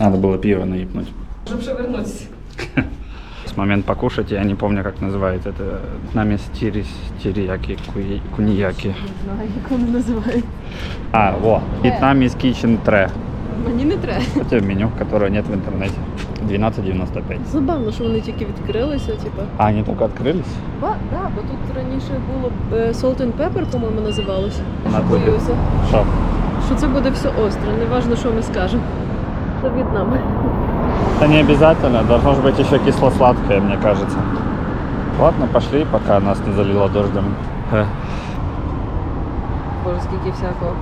Надо было пиво наипнуть. Щоб шевернутися. С момент покушать, я не помню, как называется. Это нами стири, стирияки, куи- кунияки. Не знаю, як вони називають. А, во, Vietnamese Kitchen Tre. Мені не треба. Это меню, которое нет в интернете. 12.95. Забавно, що вони тільки відкрилися, типу. А, они только открылись? Ба, да, бо тут раніше було е, Salt and Pepper, по-моєму, називалося. На Що тобі. боюся, Что? що це буде все остре, неважно, що ми скажемо. Це В'єтнам. Это не обязательно, должно же быть еще кисло-сладкое, мне кажется. Ладно, пошли, пока нас не залило дождем. Э, Боже, скільки всякого.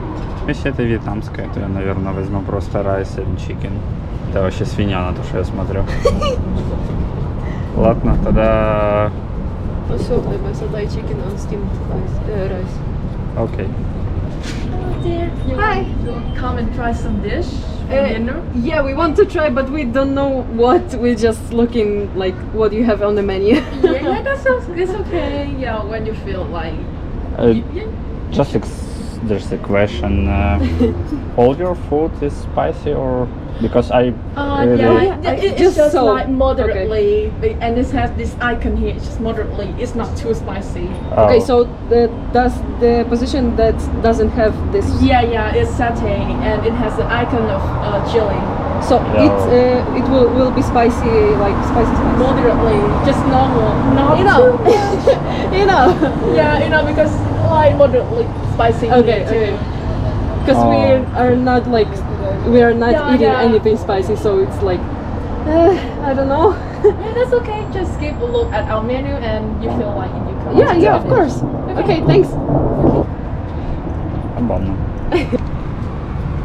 Если это вьетнамское, то я, наверное, возьму просто райс and chicken. Это вообще свинья на то, что я смотрю. Ладно, тогда... Ну все, в тебе садай чикен on steam rice. Окей. Hi. Come and try some dish for Uh, dinner. yeah, we want to try, but we don't know what. We're just looking like what you have on the menu. yeah, yeah, that sounds it's okay. Yeah, when you feel like Uh, yeah, just ex- there's a question. Uh, all your food is spicy or because I uh, really yeah, Yeah, it- it's just just, so. like moderately, and it has this icon here. It's just moderately. It's not too spicy. oh, Okay, so the does the position that doesn't have this. Yeah, yeah, it's satay, and it has the icon of uh, chili. So Yeah. it uh, it will will be spicy like spicy spicy. Moderately, just normal. Not You know. too- you know. yeah, you know because like moderately spicy. in Okay, it too. okay. Because Oh. we are not like we are not Yeah, eating yeah. anything spicy, so it's like uh, I don't know. Yeah, that's okay. Just give a look at our menu, and you feel like you come. yeah, yeah, of course. Okay, thanks. Обомно.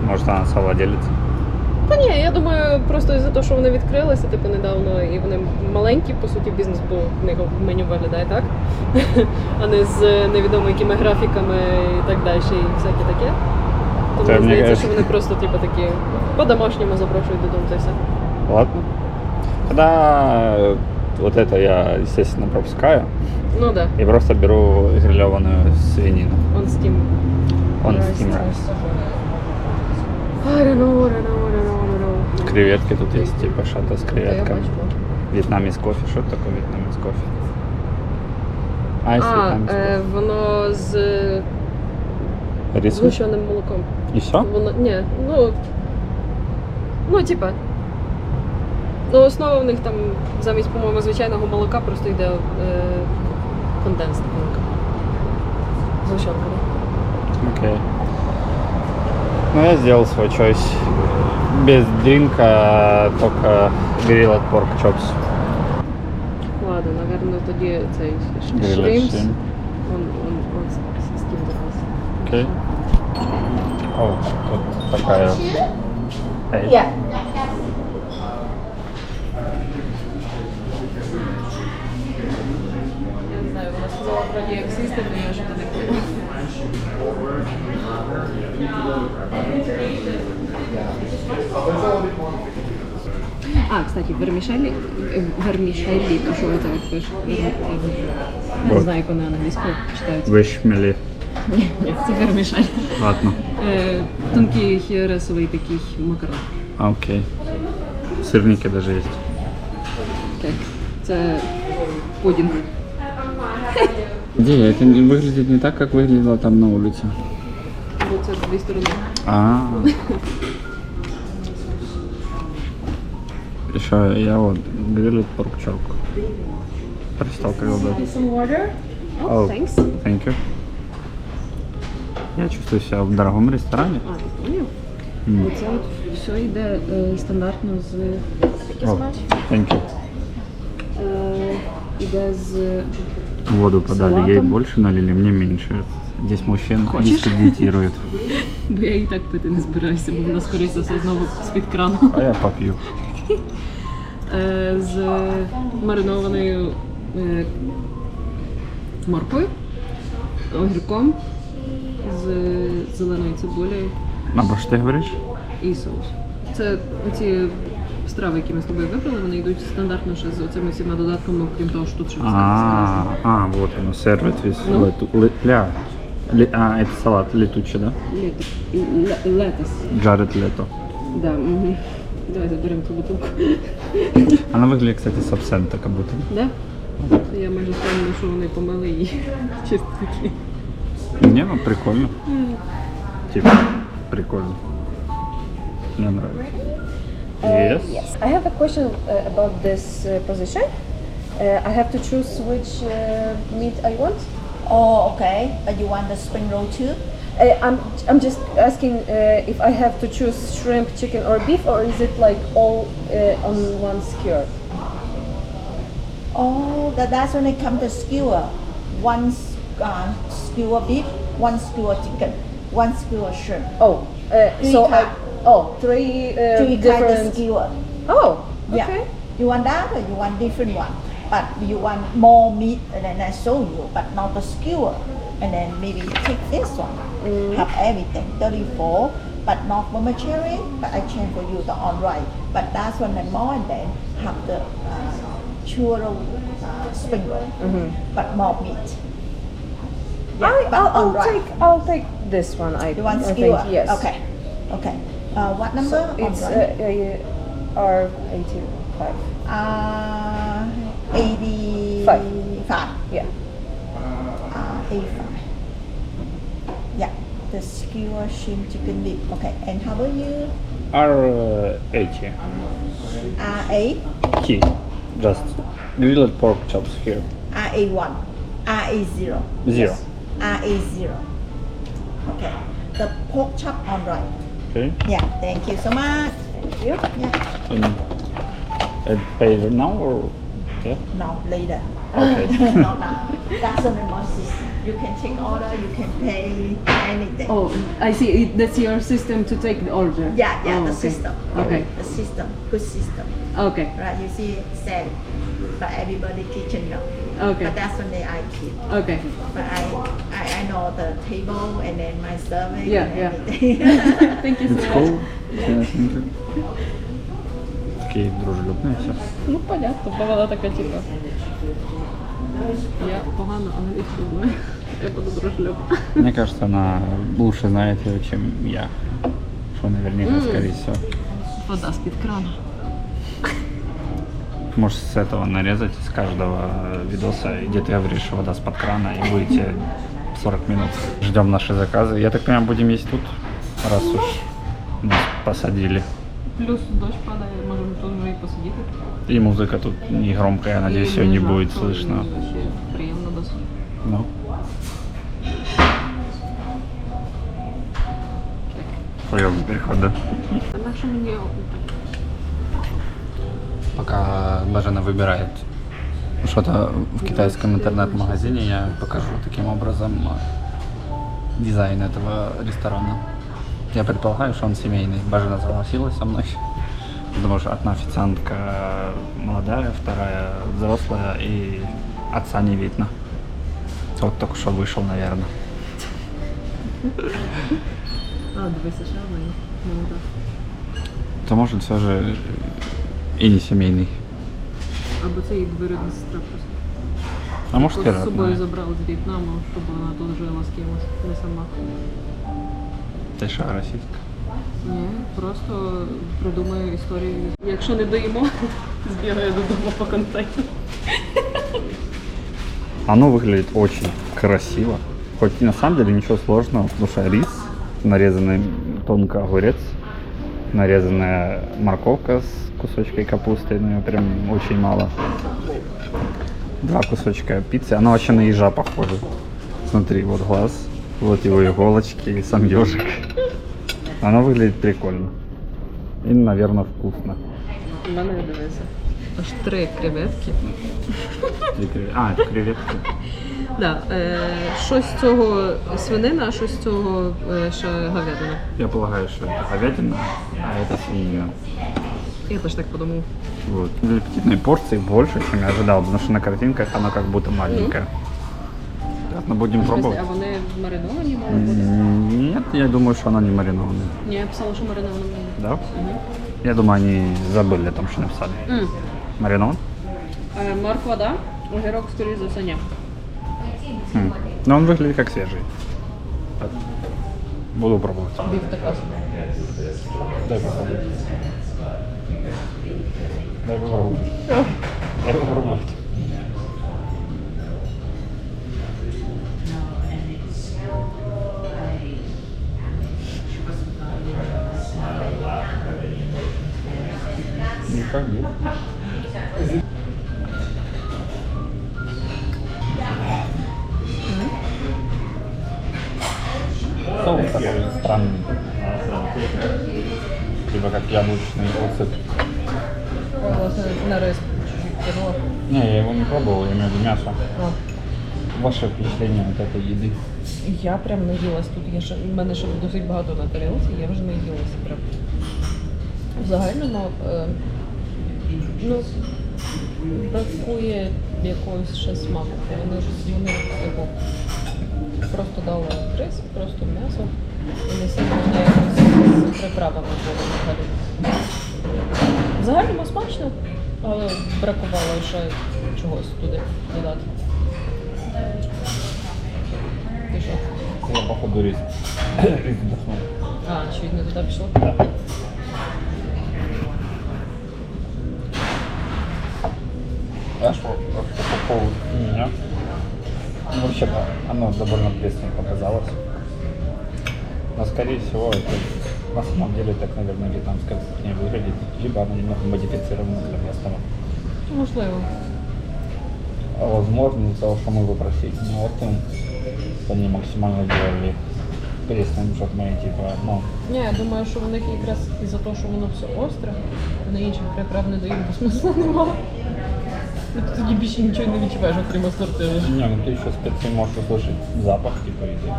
Может, она совладелец? Та ні, я думаю, просто із-за того, що вони відкрилися, типу, недавно, і вони маленькі, по суті, бізнес був в них меню виглядає так, а не з невідомо якими графіками і так далі, і всяке таке. Тому мені здається, що вони просто, типу, такі по-домашньому запрошують додому та все. Ладно. Тогда вот это я, естественно, пропускаю Ну да, и просто беру грилеванную свинину. он Steam. Он steam rice. I don't know, I don't know, I don't know, I don't know. Креветки тут есть, типа шата с креветками. Вьетнамец кофе. Что это такое вьетнамец кофе? А, А, вьетнамец е, воно з. Рис. згущеним молоком. И все? Воно ні, ну. Ну, типа. Ну, основа в них там замість, по-моєму, звичайного молока просто йде е, конденс молока. Згущенка? Окей. Ну, я сделал свой choice. Без дринка, только grilled pork chops. Ладно, наверное, тоді цей Grilled шримпс. shrimp. Он, он, он з, з ким зараз. Окей. О, тут такая. Эй. Yeah. Я не знаю, вона сказала вроді як сісти, то я ж А, кстати, вермішелі, е, вермішелі, то що це от пише? Не Вот. знаю, як вони англійською читають. Вышмели. Ні, це вермішель. Ладно. Е, Тонкий рисовий такий макарон. А, Окей. Сырники даже есть. Так, це пудінг. Где? Это не выглядит не так, как выглядело там на улице. Бо це з дві сторони. А. Еще я вот grilled pork chop. Прочитал, как его зовут. Some water. О, Oh. thanks. Thank you. Я чувствую себя в дорогом ресторане. А, ти поняв? М. Оце от все йде е, стандартно з О, Thank you. е, іде з Воду подали, ей Салатом. больше налили, мне меньше. Здесь мужчин Хочешь? дискредитируют. бо я і так пити не збираюся, бо вона скоріше за все знову з-під крану. А я попью. Е, з маринованою е, морквою, огірком, з зеленою цибулею А про что ты говоришь? і соус. Це оці страви, які ми з тобою вибрали, вони йдуть стандартно ще з оцими всіма додатками, окрім того, що тут ще А, а, вот оно, сервит весь. Ну? лету- ле- ля. Ле- А, это салат летучий, да? летис. Джаред Лето. Да, угу. Давай заберемо ту бутилку. Она выглядит, кстати, с абсента как будто. Да? Я майже впевнена, що вони помили її чисто такі. Не, ну прикольно. Типа, прикольно. Мне нравится. Yes. Yes. I have a question uh, about this uh, position. Uh, I have to choose which uh, meat I want. Oh, okay. But you want the spring roll too? Uh, I'm I'm just asking uh, if I have to choose shrimp, chicken, or beef, or is it like all uh, on one skewer? Oh, that, that's when it comes to skewer. One uh, skewer beef, one skewer chicken, one skewer shrimp. Oh, uh, so I, oh three uh, Three kind of different. skewer. Oh, Yeah. okay. You want that or you want different one? But you want more meat and then I show you, but not the skewer. And then maybe take this one. Have everything, 34, but not vegetarian, but I change for you the on right. But that's one and more and then have the uh, churro uh, spring roll, but more meat. Yeah, I, but I'll, I'll right. take I'll take this one. I, You want I skewer? think yes. Okay. Okay. Uh, what number? So it's right. uh, R eighty five. Uh, 85. Yeah. Uh, 85. Yeah, the skewer shrimp chicken beef. Okay, and how about you? R80. RA? Key. Just grilled pork chops here. RA1. RA0. Zero. RA0. Okay, the pork chop on right. Okay. Yeah, thank you so much. Thank you. Yeah, And uh, pay now or yeah? no, later. Okay. no, no. That's remote system. You can take order, you can pay anything. Oh, I see. It, that's your system to take the order. Yeah, yeah, Oh, the okay. system. Okay. The system, good system. Okay. Right, you see said, but everybody kitchen know. Okay. But that's when they I keep. Okay. But I, I, I know the table and then my serving Yeah, and yeah. everything. Thank you so It's much. cool. Yeah, thank you. Такие дружелюбные все. Ну, понятно, бо вона така, типу. Я погано англійську знаю. Я буду дружелюбна. Мне кажется, она лучше знает ее, чем я. Что наверняка, скорее всего. Вода з-під крана. Можешь с этого нарезать, с каждого видоса, где ты говоришь вода с-под крана, и будете 40 минут. Ждем наши заказы. Я так понимаю, будем есть тут, раз уж нас посадили. Плюс дощ падає, можемо тут вже і посидіти. И музыка тут не громкая, я надеюсь, І ее не жарко, будет і слышно. вообще приємно досить. Ну. Поел переход, да? А Пока Бажена выбирает что-то в китайском интернет-магазине, я покажу таким образом э, дизайн этого ресторана. Я предполагаю, что он семейный. Бажена согласилась со мной. Потому что одна официантка молодая, вторая взрослая, и отца не видно. Вот только что вышел, наверное. А, дивися, ще одна є. Молода. То может все же и не семейный. Або це їх двоюрідна сестра просто. А может и З собою родная. забрали з В'єтнаму, щоб вона тут жила з кимось, не сама. Ты что, расистка? Ні, просто придумаю історію. Якщо не доїмо, збігаю додому по контейнеру. Оно выглядит очень красиво. Хоть и на самом деле ничего сложного, потому что рис, нарезанный тонко огурец, нарезанная морковка с кусочкой капусты, но ее прям очень мало. Два кусочка пиццы. Оно вообще на ежа похоже. Смотри, вот глаз, вот его иголочки и сам ежик. Оно выглядит прикольно. И, наверное, вкусно. Аж три креветки. И крев- А, это креветки. Да, е, щось з цього свинина, а щось з цього е, ще говядина. Я полагаю, что это говядина, а это свинина. Я теж так подумав. Вот. Для аппетитной порции больше, чем я ожидал, потому что на картинках она как будто маленькая. Ладно, будем В смысле, пробовать. а вони мариновані мали бути? М, Нет, я думаю, что она не маринованная. Ні, я писала, що мариновані мали бути. Да? Мгм. Я думаю, они забыли там, что написали. М. Маринован? Е, Морква, да? Огірок, скоріше за все, ні. Но он выглядит как свежий. Буду пробовать. Дай попробую. Дай попробуй. Дай попробовать. Никак нет. Соус такой странный. Типа как яблочный оцет. Власне, на рис чуть-чуть кинула. Не, я его не пробовал, я имею в виду мясо. А. Ваше впечатление от этой еды? Я прям наїлась тут. Я ще, в мене ще досить багато на тарілці, я вже наїлася прям. В загальному, е, ну, бракує якогось ще смаку. Вони ж вони типу, просто дали рис, просто м'ясо і не якось з приправами були взагалі. В загальному смачно, але бракувало ще чогось туди додати. Ти що? Я походу рис. Рис вдохнул. А, не туди пішло? Что, вообще по поводу меня? Ну, вообще-то оно довольно пресным показалось. Но, скорее всего, это на самом деле так, наверное, вьетнамская кухня выглядит. Либо она немного модифицирована для местного. Можливо. А возможно, из-за того, что мы попросили. Но вот им они максимально сделали пресным, чтобы мы, типа, ну, Ні, я думаю, що в них якраз із-за того, що воно все остре, вони інших приправ не дають, бо смисла немає. І ти тоді більше нічого не відчуваєш, окрім асортиву. Не, ну ты еще специи можешь услышать запах типа еды.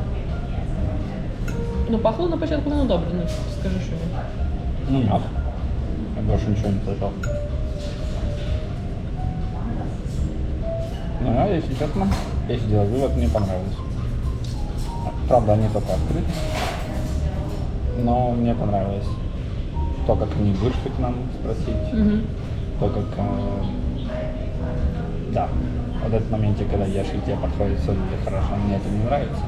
Ну, пахло на початку воно добре, ну скажи, що ні. Ну, мясо. Я больше ничего не слышал. Ну, а если честно, если делать вывод, мне понравилось. Правда, они только открыты. Но мне понравилось то, как они вышли к нам спросить, Угу. то, как... э, да, вот этот моменте, когда ешь и тебе подходит все хорошо, мне это не нравится.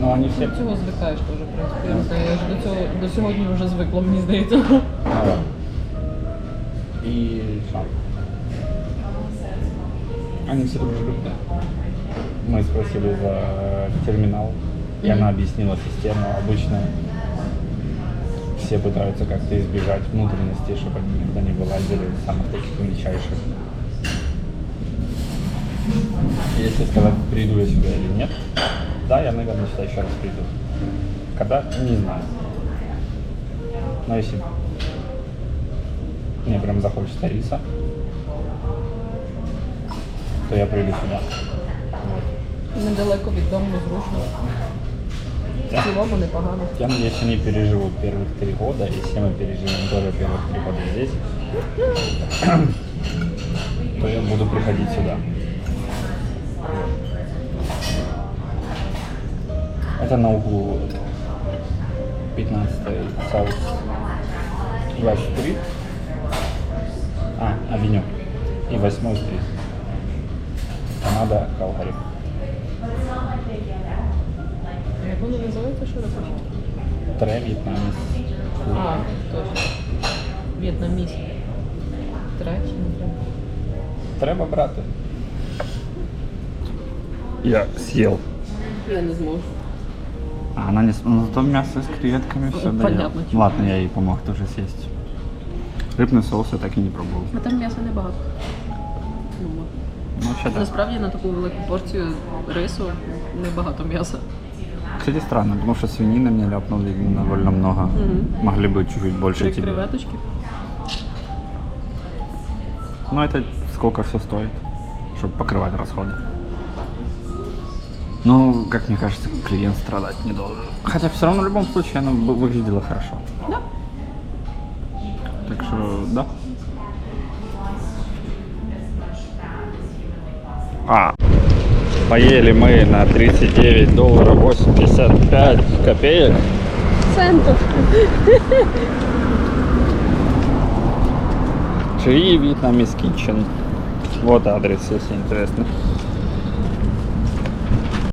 Но они все До цього звикаєш теж, в принципі. Я не знаю, я ж до цього до сьогодні вже звикла, мені здається. Ну да. И что? Они все дружелюбные. Мы спросили за терминал, и она объяснила систему. Обычно все пытаются как-то избежать внутренностей, чтобы они никуда не вылазили, самых таких мельчайших. если сказать, приду я сюда или нет, да, я, наверное, сюда еще раз приду. Когда? Не знаю. Но если мне прям захочется риса, то я приду сюда. Недалеко від дому зручно. В цілому непогано. Я надеюсь, они переживут первых три года, если мы переживем тоже первых три года здесь, то я буду приходить сюда. Это на углу 15 South West Street, а, авеню, и 8 стрит. Канада, Калгари. Як воно називається, що робиш? Тре вьетнамец. А, точно. В'єтнаміст. Третій, не треба. Треба брати. Я съел. Я не зможу. А она не... с- Ну, зато мясо с креветками все Ну, дает. понятно, чего. Ладно, я ей помог тоже съесть. Рыбный соус я так и не пробовал. А там м'яса небагато. Ну, Ну, вообще да. Насправді на таку велику порцію рису небагато м'яса. Кстати, странно, потому что свинины мне ляпнули довольно много. Мгм. Могли бы чуть-чуть больше Три тебе. креветочки. Но это сколько все стоит, чтобы покрывать расходы. Ну, как мне кажется, клиент страдать не должен. Хотя все равно в любом случае оно бы выглядело хорошо. Да. Так что, да. А, поели мы на 39 долларов 85 копеек. Центр. Три Vietnamese Kitchen. Вот адрес, если интересно.